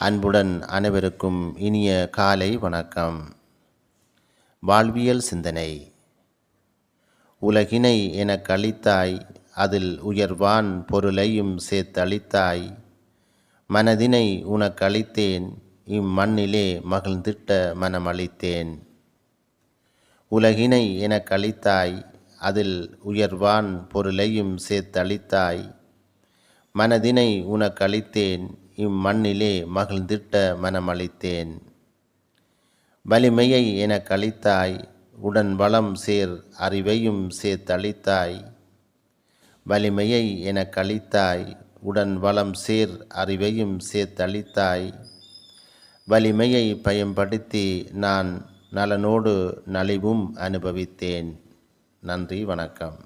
அன்புடன் அனைவருக்கும் இனிய காலை வணக்கம். வாழ்வியல் சிந்தனை. உலகினை எனக்கு அளித்தாய் அதில் உயர்வான் பொருளையும் சேர்த்தளித்தாய். மனதினை உனக்களித்தேன் இம்மண்ணிலே மகிழ்ந்திட்ட மனமளித்தேன். உலகினை எனக்கு அளித்தாய் அதில் உயர்வான் பொருளையும் சேர்த்தளித்தாய். மனதினை உனக்களித்தேன் இம்மண்ணிலே மகிழ்ந்திட்ட மனமளித்தேன். வலிமையை எனக் அளித்தாய் உடன் வளம் சேர் அறிவையும் சேர்த்தளித்தாய். வலிமையை எனக் அளித்தாய் உடன் வளம் சேர் அறிவையும் சேர்த்தளித்தாய். வலிமையை பயன்படுத்தி நான் நலனோடு நலிவும் அனுபவித்தேன். நன்றி வணக்கம்.